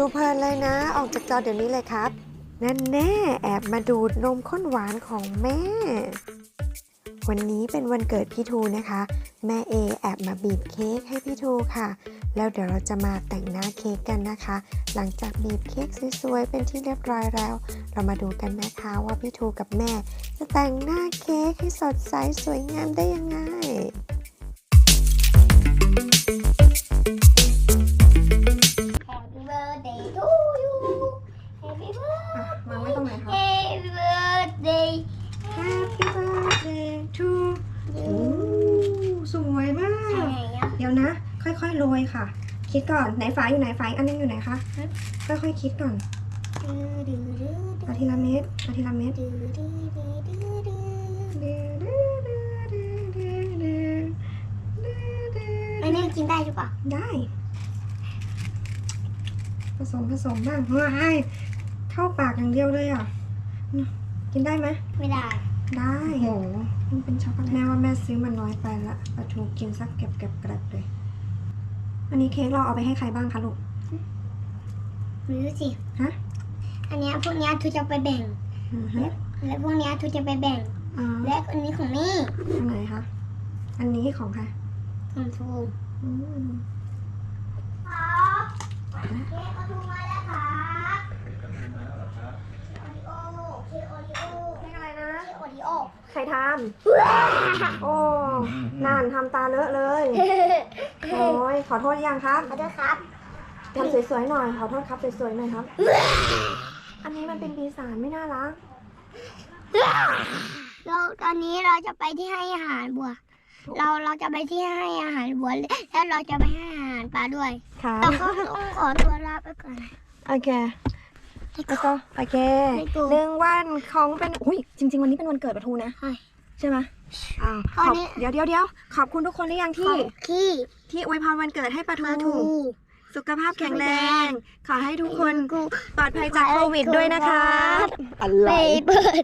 ดูเพลินเลยนะ ออกจากจอเดี๋ยวนี้เลยครับ นั่นแน่แอบมาดูดนมข้นหวานของแม่ วันนี้เป็นวันเกิดพี่ทูนะคะ แม่เอแอบมาบีบเค้กให้พี่ทูค่ะ แล้วเดี๋ยวเราจะมาแต่งหน้าเค้กกันนะคะ หลังจากบีบเค้กสวยๆเป็นที่เรียบร้อยแล้ว เรามาดูกันนะคะว่าพี่ทูกับแม่ จะแต่งหน้าเค้กให้สดใสสวยงามได้ยังไง Happy วางไว้ตรงไหนคะ birthday. Happy birthday to โอ้สวยมาใช่กแล้วเดี๋ยวนะ ค่อยๆโรยค่ะ คิดก่อน ไหนฝาอยู่ไหนฝาอีกอันนึงอยู่ไหนคะ ค่อยๆคิดก่อนดื้อดื้อดื้อเอาทีละเม็ดเอาทีละเม็ดดื้อดื้อดื้อดื้อดื้ออันนี้กินได้หรือเปล่าได้ ผสมผสมบ้างว้าย เข้าปากอย่างเดียวเลยอะ กินได้ไหม ไม่ได้ ได้โหมันเป็นช็อกโกแลตแม่ว่าแม่ซื้อมันน้อยไปละปลาทูกินสักเก็บเก็บกระดเลย อันนี้เค้กเราเอาไปให้ใครบ้างคะลูกไม่รู้สิ ฮะ อันเนี้ยพวกเนี้ยทูจะไปแบ่ง อือฮะและพวกเนี้ยทูจะไปแบ่งอ่าและอันนี้ของนี่อันไหนคะ อันนี้ของใคร ของทูอืมครับเค้กกระทูมาแล้วครับโอริโอเค้กโอริโอ เค้กอะไรนะ เค้กโอริโอ ใค รทำโอ้นานทำตาเลอะเลยโอ้ยขอโทษยังครับขอโทษครับทำสวยๆหน่อย ขอโทษครับสวยๆหน่อยครับ อันนี้มันเป็นปีศาจไม่น่ารักเราตอนนี้เราจะไปที่ให้อาหารบัว เราเราจะไปที่ให้อาหารบัวแล้วเราจะไปให้อาหารปลาด้วย ค่ะเราก็ต้องขอตัวลาไปก่อน โอเค แล้วก็โอเคไม่กหนึ่งวันของเป็นอุ้ยจริง ๆ วันนี้เป็นวันเกิดประทูนะ ใช่ไหมอ้าขอบเดี๋ยวเดี๋ยวเดี๋ยวขอบคุณทุกคนหรือยังที่ องขี้ที่อวยพรวันเกิดให้ประทู ทู สุขภาพแข็งแรง ขอให้ทุกคนปลอดภัยจากโควิดด้วยนะคะอะไรปเปิด